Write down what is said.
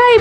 সেই